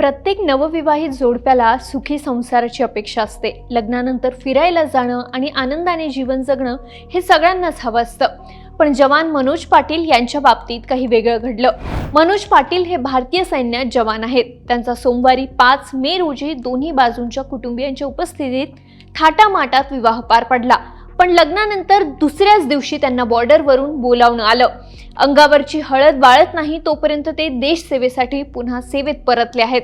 प्रत्येक नवविवाहित जोडप्याला सुखी संसाराची अपेक्षा असते. लग्नानंतर फिरायला जाणं आणि आनंदाने जीवन जगणं हे सगळ्यांनाच हवं असतं. पण जवान मनोज पाटील यांच्या बाबतीत काही वेगळं घडलं. मनोज पाटील हे भारतीय सैन्यात जवान आहेत. त्यांचा सोमवारी पाच मे रोजी दोन्ही बाजूंच्या कुटुंबियांच्या उपस्थितीत थाटामाटात विवाह पार पडला. पण लग्नानंतर दुसऱ्याच दिवशी त्यांना बॉर्डरवरून बोलावणं आलं. अंगावरची हळद बाळत नाही तोपर्यंत ते देशसेवेसाठी पुन्हा सेवेत परतले आहेत.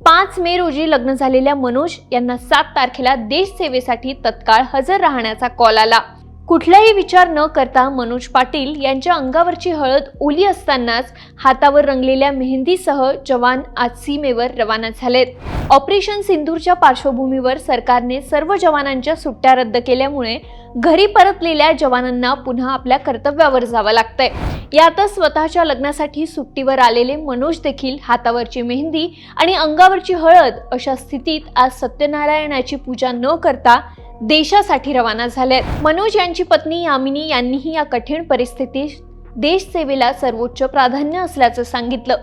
पाच मे रोजी लग्न झालेल्या मनोज यांना सात तारखेला देशसेवेसाठी तत्काळ हजर राहण्याचा कॉल आला. कुठलाही विचार न करता मनोज पाटील यांच्या अंगावरची हळद ओली असतानाच हातावर रंगलेल्या मेहंदीसह जवान आज सीमेवर रवाना झालेत. ऑपरेशन सिंदूरच्या पार्श्वभूमीवर सरकारने सर्व जवानांच्या सुट्ट्या रद्द केल्यामुळे घरी परतलेल्या जवानांना पुन्हा आपल्या कर्तव्यावर जावं लागतंय. यातच स्वतःच्या लग्नासाठी सुट्टीवर आलेले मनोज देखील हातावरची मेहंदी आणि अंगावरची हळद अशा स्थितीत आज सत्यनारायणाची पूजा न करता देशासाठी रवाना झालेत. मनोज यांची पत्नी यामिनी यांनीही या कठीण परिस्थितीत देश सेवेला सर्वोच्च प्राधान्य असल्याचं सांगितलं.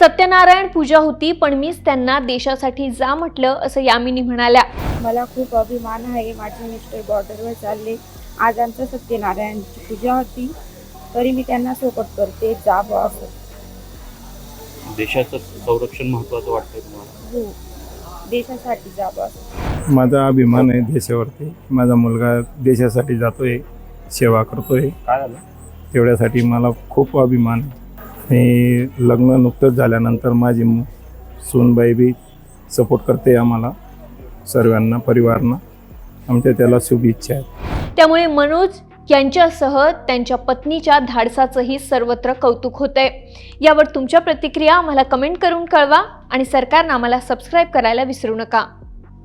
सत्यनारायण पूजा होती पण मीच त्यांना देशासाठी जा म्हटलं असं यामिनी म्हणाल्या. मला खूप अभिमान आहे माझे मिस्टर बॉर्डरवर चालले. आज आमचं सत्यनारायणची पूजा होती. तरी मी त्यांना सोबत करते जा बा असं. देशाचं संरक्षण महत्वाचं वाटतंय तुम्हाला? हो. देशासाठी जा बा असं. माझा अभिमान आहे देशावरती. माझा मुलगा देशासाठी जातोय सेवा करतोय. काय झालं? तेवढ्यासाठी मला खूप अभिमान आहे. आणि लग्न नुकतंच झाल्यानंतर माझी मु- सूनबाई बी सपोर्ट करते आम्हाला सर्वांना परिवारांना. आमच्या त्याला शुभेच्छा आहेत. त्यामुळे मनोज यांच्यासह त्यांच्या पत्नीच्या धाडसाचंही सर्वत्र कौतुक होतंय. यावर तुमच्या प्रतिक्रिया आम्हाला कमेंट करून कळवा आणि सरकारनं आम्हाला सबस्क्राईब करायला विसरू नका.